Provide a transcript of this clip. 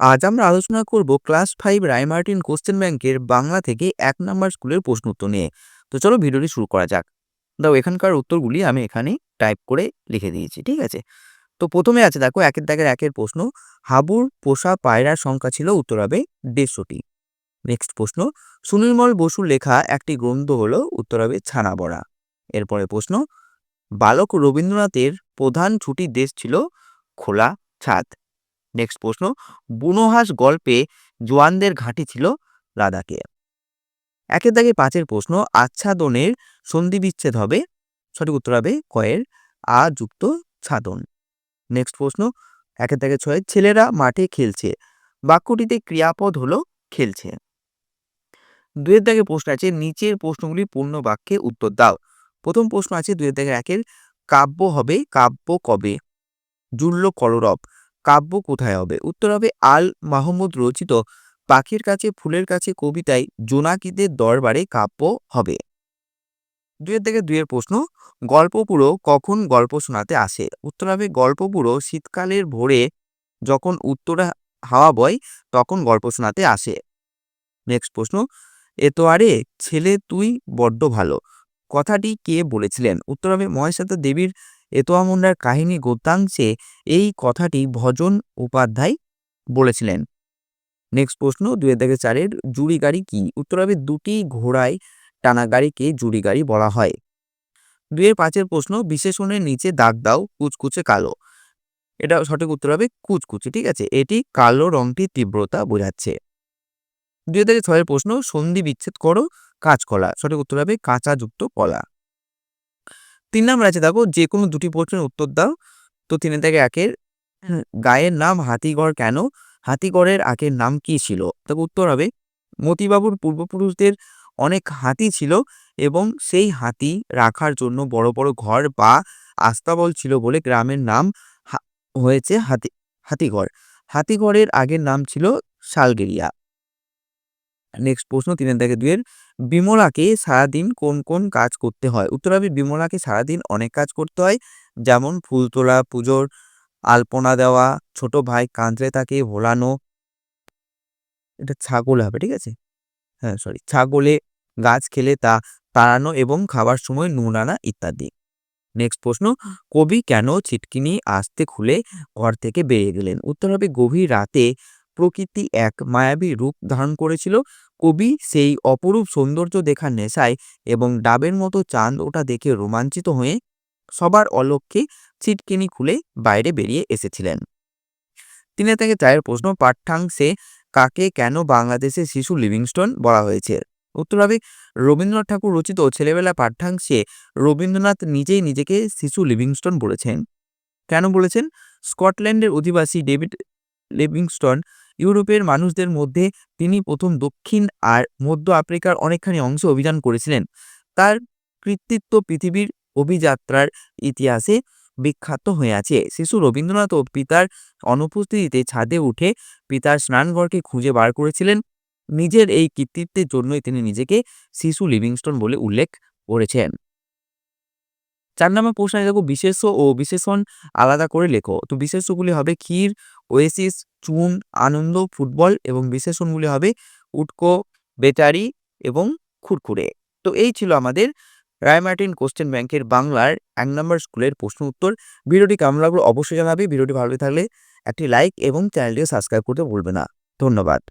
আজ আমরা আলোচনা করব ক্লাস ফাইভ রায়মার্টিন কোশ্চেন ব্যাংকের বাংলা থেকে এক নম্বর স্কুলের প্রশ্ন উত্তর নিয়ে। তো চলো ভিডিওটি শুরু করা যাক। দাও, এখানকার উত্তরগুলি আমি এখানে টাইপ করে লিখে দিয়েছি, ঠিক আছে? তো প্রথমে আছে, দেখো, একের দাগের একের প্রশ্ন, হাবুর পোষা পায়রার সংখ্যা ছিল উত্তর হবে দেড়শোটি। নেক্সট প্রশ্ন, সুনির্মল বসুর লেখা একটি গ্রন্থ হল উত্তর হবে ছানাবড়া। এরপরে প্রশ্ন, বালক রবীন্দ্রনাথের প্রধান ছুটির দেশ ছিল খোলা ছাদ। নেক্সট প্রশ্ন, বুনোহাস গল্পে জোয়ানদের ঘাঁটি ছিল লাদাখে একের দাগে পাঁচের প্রশ্ন, আচ্ছাদনের সন্ধি বিচ্ছেদ হবে, সঠিক উত্তর হবে কয়ের আ যুক্ত ছাদন। নেক্সট প্রশ্ন, একের দাগে ছয় ছেলেরা মাঠে খেলছে, বাক্যটিতে ক্রিয়াপদ হলো খেলছে। দুয়ের দাগে প্রশ্ন আছে, নিচের প্রশ্নগুলি পূর্ণ বাক্যে উত্তর দাও। প্রথম প্রশ্ন আছে দুয়ের দাগে একের কাব্য হবে, কাব্য কবে? জুল্ল কলরব। কাব্য কোথায় হবে? উত্তর হবে আল মাহমুদ রচিত পাখির কাছে, ফুলের কাছে কবিতায় জোনাকিদের দরবারে কাব্য হবে। দুয়ের থেকে দুয়ের প্রশ্ন গল্পপুরো কখন গল্প শোনাতে আসে? উত্তর হবে গল্পপুরো শীতকালের ভোরে যখন উত্তরা হাওয়া বয় তখন গল্প শোনাতে আসে। নেক্সট প্রশ্ন এতো আরে ছেলে তুই বড্ড ভালো। কথাটি কে বলেছিলেন? উত্তর হবে মহেশ্বাতা দেবীর এতোয়া মুন্ডার কাহিনী গদ্যাংশে এই কথাটি ভজন উপাধ্যায় বলেছিলেন। নেক্সট প্রশ্ন, দুই থেকে চারের জুড়ি গাড়ি কি? উত্তর হবে দুটি ঘোড়ায় টানা গাড়িকে জুড়ি গাড়ি বলা হয়। দুইয়ের পাঁচের প্রশ্ন, বিশেষণের নিচে দাগ দাও, কুচকুচে কালো। এটা সঠিক উত্তর হবে কুচকুচে, ঠিক আছে? এটি কালো রংটি তীব্রতা বোঝাচ্ছে। দুই থেকে ছয়ের প্রশ্ন, সন্ধি বিচ্ছেদ করো, কাঁচকলা। সঠিক উত্তর হবে কাঁচা যুক্ত কলা। তিন নাম্বার আছে দেখো যে কোনো দুটি প্রশ্নের উত্তর দাও। তো তিনে থেকে একের গায়ের নাম হাতিগড় কেন? হাতিগড়ের আগের নাম কি ছিল? তবে উত্তর হবে, মতিবাবুর পূর্বপুরুষদের অনেক হাতি ছিল এবং সেই হাতি রাখার জন্য বড় বড় ঘর বা আস্তাবল ছিল বলে গ্রামের নাম হয়েছে হাতি, হাতিগড়। হাতিগড়ের আগের নাম ছিল শালগেরিয়া। নেক্সট প্রশ্ন তিনের থেকে দুইয়ের, বিমলাকে সারাদিন কোন কোন কাজ করতে হয়? উত্তর হবে বিমলাকে সারাদিন অনেক কাজ করতে হয়, যেমন ফুল তোলা, পুজোর আলপনা দেওয়া, ছোট ভাই কাঁদলে তাকে ভোলানো। এটা ছাগল হবে, ঠিক আছে? হ্যাঁ সরি ছাগলে গাছ খেলে তা তাড়ানো এবং খাবার সময় নুন আনা ইত্যাদি। নেক্সট প্রশ্ন, কবি কেন ছিটকিনি আসতে খুলে ঘর থেকে বেরিয়ে গেলেন? উত্তর হবে গভীর রাতে প্রকৃতি এক মায়াবী রূপ ধারণ করেছিল। কবি সেই অপরূপ সৌন্দর্য দেখার নেশায় এবং ডাবের মতো চাঁদ ওটা দেখে রোমাঞ্চিত হয়ে সবার অলক্ষ্যে ছিটকিনি খুলে বাইরে বেরিয়ে এসেছিলেন। তিনি থেকে চায়ের প্রশ্ন, পাঠ্যাংশে কাকে কেন বাংলাদেশে শিশু লিভিংস্টোন বলা হয়েছে? উত্তর হবে, রবীন্দ্রনাথ ঠাকুর রচিত ছেলেবেলা পাঠ্যাংশে রবীন্দ্রনাথ নিজেই নিজেকে শিশু লিভিংস্টোন বলেছেন। কেন বলেছেন? স্কটল্যান্ডের অধিবাসী ডেভিড লিভিংস্টন ইউরোপের মানুষদের মধ্যে তিনি প্রথম দক্ষিণ আর মধ্য আফ্রিকার অনেকখানি অংশ অভিযান করেছিলেন। তার কৃতিত্ব পৃথিবীর অভিযাত্রার ইতিহাসে বিখ্যাত হয়ে আছে। শিশু রবীন্দ্রনাথ ও পিতার অনুপস্থিতিতে ছাদে উঠে পিতার স্নানঘরকে খুঁজে বার করেছিলেন। নিজের এই কৃতিত্বের জন্যই তিনি নিজেকে শিশু লিভিংস্টন বলে উল্লেখ করেছেন। চার নম্বর প্রশ্ন দেখো বিশেষ্য ও বিশেষণ আলাদা করে লেখো। তো বিশেষ্যগুলি হবে ক্ষীর, ওয়েসিস, চুন, আনন্দ, ফুটবল এবং বিশেষণগুলি হবে উটকো, বেটারি এবং খুরখুরে। তো এই ছিল আমাদের রায়মার্টিন কোশ্চেন ব্যাংকের বাংলার এক নম্বর স্কুলের প্রশ্ন উত্তর। ভিডিওটি কেমন লাগল অবশ্যই জানাবে। ভিডিওটি ভালো থাকলে একটি লাইক এবং চ্যানেলটিকে সাবস্ক্রাইব করতে ভুলবে না। ধন্যবাদ।